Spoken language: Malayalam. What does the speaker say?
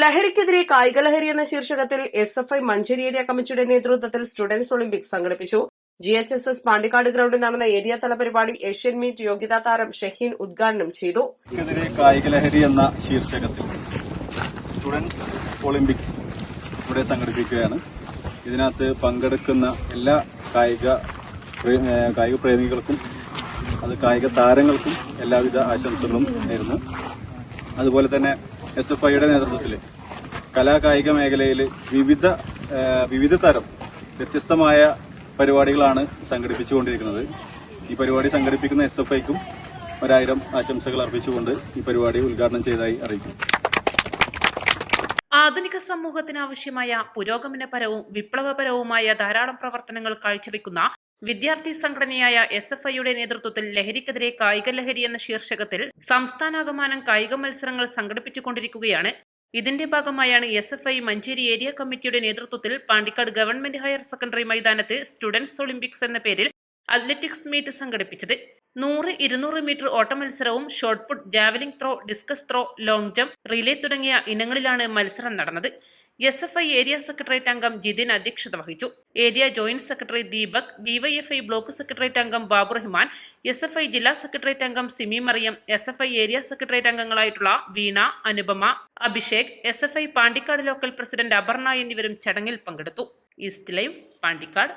ലഹരിക്കെതിരെ കായികലഹരി എന്ന ശീർഷകത്തിൽ S F I Manjeri area കമ്മിറ്റിയുടെ നേതൃത്വത്തിൽ സ്റ്റുഡൻസ് ഒളിമ്പിക്സ് സംഘടിപ്പിച്ചു. G H S S Pandikkad ഗ്രൌണ്ടിൽ നടന്ന ഏരിയ തല പരിപാടി ഏഷ്യൻ മീറ്റ് യോഗ്യതാ താരം ഷഹീൻ ഉദ്ഘാടനം ചെയ്തു. കായിക കായികലഹരി എന്ന ശീർഷകത്തിൽ സ്റ്റുഡൻസ് ഒളിമ്പിക്സ് ഇവിടെ സംഘടിപ്പിക്കുകയാണ്. ഇതിനകത്ത് പങ്കെടുക്കുന്ന എല്ലാ കായിക കായിക പ്രേമികൾക്കും അത് കായിക താരങ്ങൾക്കും എല്ലാവിധ ആശംസകളും നേരുന്നു. അതുപോലെ തന്നെ എസ് എഫ് ഐയുടെ നേതൃത്വത്തിൽ കലാകായിക മേഖലയിൽ വിവിധ വിവിധ തരം വ്യത്യസ്തമായ പരിപാടികളാണ് സംഘടിപ്പിച്ചുകൊണ്ടിരിക്കുന്നത്. ഈ പരിപാടി സംഘടിപ്പിക്കുന്ന എസ് എഫ് ഐക്കും ഒരായിരം ആശംസകൾ അർപ്പിച്ചുകൊണ്ട് ഈ പരിപാടി ഉദ്ഘാടനം ചെയ്തതായി അറിയിക്കും ആധുനിക സമൂഹത്തിന് ആവശ്യമായ പുരോഗമനപരവും വിപ്ലവപരവുമായ ധാരാളം പ്രവർത്തനങ്ങൾ കാഴ്ചവെക്കുന്ന വിദ്യാർത്ഥി സംഘടനയായ എസ് എഫ് ഐയുടെ നേതൃത്വത്തിൽ ലഹരിക്കെതിരെ കായിക ലഹരി എന്ന ശീർഷകത്തിൽ സംസ്ഥാനാകമാനം കായിക മത്സരങ്ങൾ സംഘടിപ്പിച്ചുകൊണ്ടിരിക്കുകയാണ്. ഇതിന്റെ ഭാഗമായാണ് S F I Manjeri area കമ്മിറ്റിയുടെ നേതൃത്വത്തിൽ പാണ്ടിക്കാട് ഗവൺമെന്റ് ഹയർ സെക്കൻഡറി മൈതാനത്ത് സ്റ്റുഡൻസ് ഒളിമ്പിക്സ് എന്ന പേരിൽ അത്ലറ്റിക്സ് മീറ്റ് സംഘടിപ്പിച്ചത്. നൂറ് ഇരുന്നൂറ് മീറ്റർ ഓട്ട മത്സരവും shot put javelin throw discus throw long jump relay തുടങ്ങിയ ഇനങ്ങളിലാണ് മത്സരം നടന്നത്. S F I area secretariat അംഗം ജിതിൻ അധ്യക്ഷത വഹിച്ചു. Area joint secretary Deepak DYFI block secretariat അംഗം Babu Rahman S F I ജില്ലാ സെക്രട്ടേറിയറ്റ് അംഗം Simi Mariyam S F I area secretariat അംഗങ്ങളായിട്ടുള്ള Veena Anupama Abhishek S F I Pandikkad local president Aparna എന്നിവരും ചടങ്ങിൽ പങ്കെടുത്തു. East live Pandikkad.